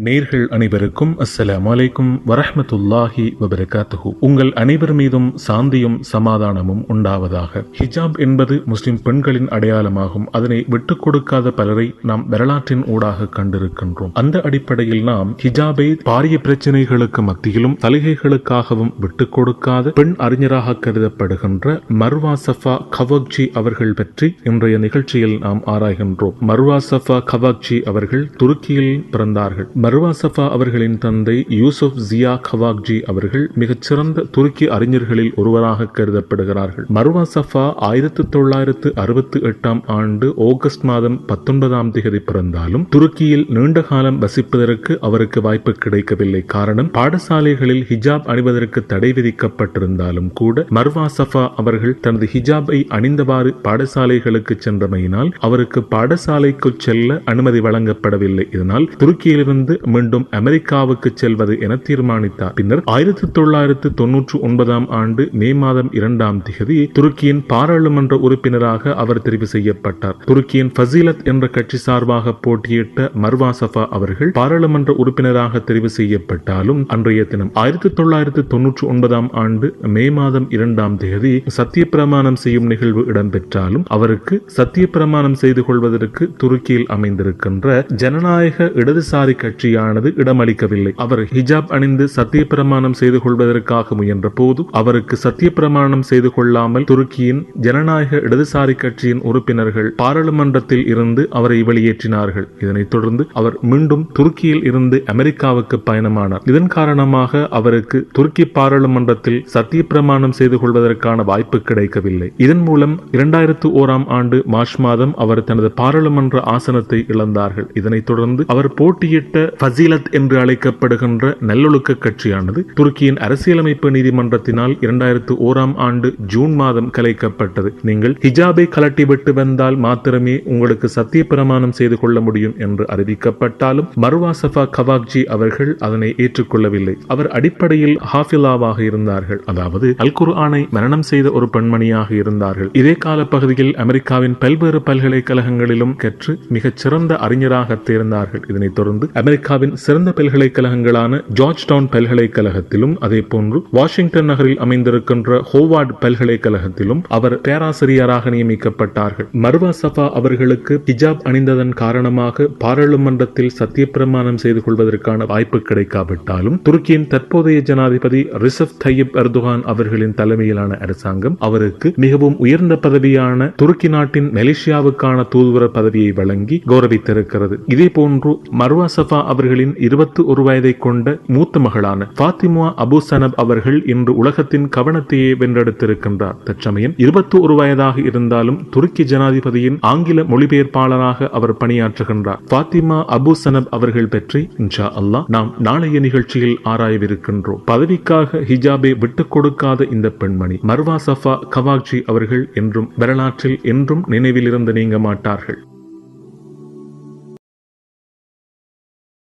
நேர்கள் அனைவருக்கும் அஸ்ஸலாம் வலைக்கும் வரஹமத்துல்லாஹி வபரகாத்துஹு. உங்கள் அனைவர் மீதும் சாந்தியும் சமாதானமும் உண்டாவதாக. ஹிஜாப் என்பது முஸ்லிம் பெண்களின் அடையாளமாகும். அதனை விட்டுக் கொடுக்காத பலரை நாம் வரலாற்றின் ஊடாக கண்டிருக்கின்றோம். அந்த அடிப்படையில் நாம் ஹிஜாபை பாரிய பிரச்சனைகளுக்கு மத்தியிலும் சலுகைகளுக்காகவும் விட்டுக் கொடுக்காத பெண் அறிஞராக கருதப்படுகின்ற மர்வா சஃபா கவக்ஜி அவர்கள் பற்றி இன்றைய நிகழ்ச்சியில் நாம் ஆராய்கின்றோம். மர்வா சஃபா கவாக்ஜி அவர்கள் துருக்கியில் பிறந்தார்கள். மர்வா சஃபா அவர்களின் தந்தை யூசுப் ஜியா கவாக்ஜி அவர்கள் மிகச்சிறந்த துருக்கி அறிஞர்களில் ஒருவராக கருதப்படுகிறார்கள். மர்வா சஃபா ஆயிரத்தி தொள்ளாயிரத்து அறுபத்தி எட்டாம் ஆண்டு ஆகஸ்ட் மாதம் பத்தொன்பதாம் தேதி பிறந்தாலும் துருக்கியில் நீண்ட காலம் வசிப்பதற்கு அவருக்கு வாய்ப்பு கிடைக்கவில்லை. காரணம் பாடசாலைகளில் ஹிஜாப் அணிவதற்கு தடை விதிக்கப்பட்டிருந்தாலும் கூட மர்வா சஃபா அவர்கள் தனது ஹிஜாபை அணிந்தவாறு பாடசாலைகளுக்கு சென்றமையினால் அவருக்கு பாடசாலைக்குள் செல்ல அனுமதி வழங்கப்படவில்லை. இதனால் துருக்கியிலிருந்து மீண்டும் அமெரிக்காவுக்கு செல்வது என தீர்மானித்தார். பின்னர் ஆயிரத்தி தொள்ளாயிரத்து தொன்னூற்று ஒன்பதாம் ஆண்டு மே மாதம் இரண்டாம் திகதி துருக்கியின் பாராளுமன்ற உறுப்பினராக அவர் தெரிவு செய்யப்பட்டார். துருக்கியின் ஃபசீலத் என்ற கட்சி சார்பாக போட்டியிட்ட மர்வா சஃபா அவர்கள் பாராளுமன்ற உறுப்பினராக தெரிவு செய்யப்பட்டாலும் அன்றைய தினம் ஆயிரத்தி தொள்ளாயிரத்து தொன்னூற்று ஒன்பதாம் ஆண்டு மே மாதம் இரண்டாம் தேதி சத்திய பிரமாணம் செய்யும் நிகழ்வு இடம்பெற்றாலும் அவருக்கு சத்திய பிரமாணம் செய்து கொள்வதற்கு துருக்கியில் அமைந்திருக்கின்ற ஜனநாயக இடதுசாரி கட்சி கட்சியானது இடமளிக்கவில்லை. அவர் ஹிஜாப் அணிந்து சத்திய பிரமாணம் செய்து கொள்வதற்காக முயன்ற போது அவருக்கு சத்திய பிரமாணம் செய்து கொள்ளாமல் துருக்கியின் ஜனநாயக இடதுசாரி கட்சியின் உறுப்பினர்கள் பாராளுமன்றத்தில் இருந்து அவரை வெளியேற்றினார்கள். இதனைத் தொடர்ந்து அவர் மீண்டும் துருக்கியில் இருந்து அமெரிக்காவுக்கு பயணமானார். இதன் காரணமாக அவருக்கு துருக்கி பாராளுமன்றத்தில் சத்திய பிரமாணம் செய்து கொள்வதற்கான வாய்ப்பு கிடைக்கவில்லை. இதன் மூலம் இரண்டாயிரத்து ஓராம் ஆண்டு மார்ச் மாதம் அவர் தனது பாராளுமன்ற ஆசனத்தை இழந்தார்கள். இதனைத் தொடர்ந்து அவர் போட்டியிட்ட ஃபசீலத் என்று அழைக்கப்படுகின்ற நல்லொழுக்க கட்சியானது துருக்கியின் அரசியலமைப்பு நீதிமன்றத்தினால் இரண்டாயிரத்து ஓராம் ஆண்டு ஜூன் மாதம் கலைக்கப்பட்டது. நீங்கள் ஹிஜாபை கலட்டிவிட்டு வந்தால் மாத்திரமே உங்களுக்கு சத்திய பிரமாணம் செய்து கொள்ள முடியும் என்று அறிவிக்கப்பட்டாலும் மர்வா சஃபா கவாக்ஜி அவர்கள் அதனை ஏற்றுக்கொள்ளவில்லை. அவர் அடிப்படையில் ஹாஃபிலாவாக இருந்தார்கள். அதாவது அல் குர்ஆனை மரணம் செய்த ஒரு பெண்மணியாக இருந்தார்கள். இதே கால பகுதியில் அமெரிக்காவின் பல்வேறு பல்கலைக்கழகங்களிலும் கற்று மிகச் சிறந்த அறிஞராக தேர்ந்தார்கள். இதனைத் தொடர்ந்து அமெரிக்க அமெரிக்காவின் சிறந்த பல்கலைக்கழகங்களான ஜார்ஜ் டவுன் பல்கலைக்கழகத்திலும் அதே போன்று வாஷிங்டன் நகரில் அமைந்திருக்கின்ற ஹோவார்டு பல்கலைக்கழகத்திலும் அவர் பேராசிரியராக நியமிக்கப்பட்டார்கள். மர்வா சஃபா அவர்களுக்கு ஹிஜாப் அணிந்ததன் காரணமாக பாராளுமன்றத்தில் சத்தியப்பிரமாணம் செய்து கொள்வதற்கான வாய்ப்பு கிடைக்காவிட்டாலும் துருக்கியின் தற்போதைய ஜனாதிபதி ரிசப் தையப் எர்துகான் அவர்களின் தலைமையிலான அரசாங்கம் அவருக்கு மிகவும் உயர்ந்த பதவியான துருக்கி நாட்டின் மலேசியாவுக்கான தூதுவர பதவியை வழங்கி கௌரவித்திருக்கிறது. இதே போன்று மர்வா சஃபா அவர்களின் இருபத்தி ஒரு வயதை கொண்ட மூத்த மகளான பாத்திமா அபு சனப் அவர்கள் இன்று உலகத்தின் கவனத்தையே வென்றெடுத்திருக்கின்றார். தற்சமயம் இருபத்தி ஒரு வயதாக இருந்தாலும் துருக்கி ஜனாதிபதியின் ஆங்கில மொழிபெயர்ப்பாளராக அவர் பணியாற்றுகின்றார். பாத்திமா அபு சனப் அவர்கள் பற்றி இன்ஷா அல்லாஹ் நாம் நாளைய நிகழ்ச்சியில் ஆராயவிருக்கின்றோம். பதவிக்காக ஹிஜாபை விட்டுக் கொடுக்காத இந்த பெண்மணி மர்வா சஃபா கவாக்ஜி அவர்கள் என்றும் வரலாற்றில் என்றும் நினைவிலிருந்து நீங்க மாட்டார்கள்.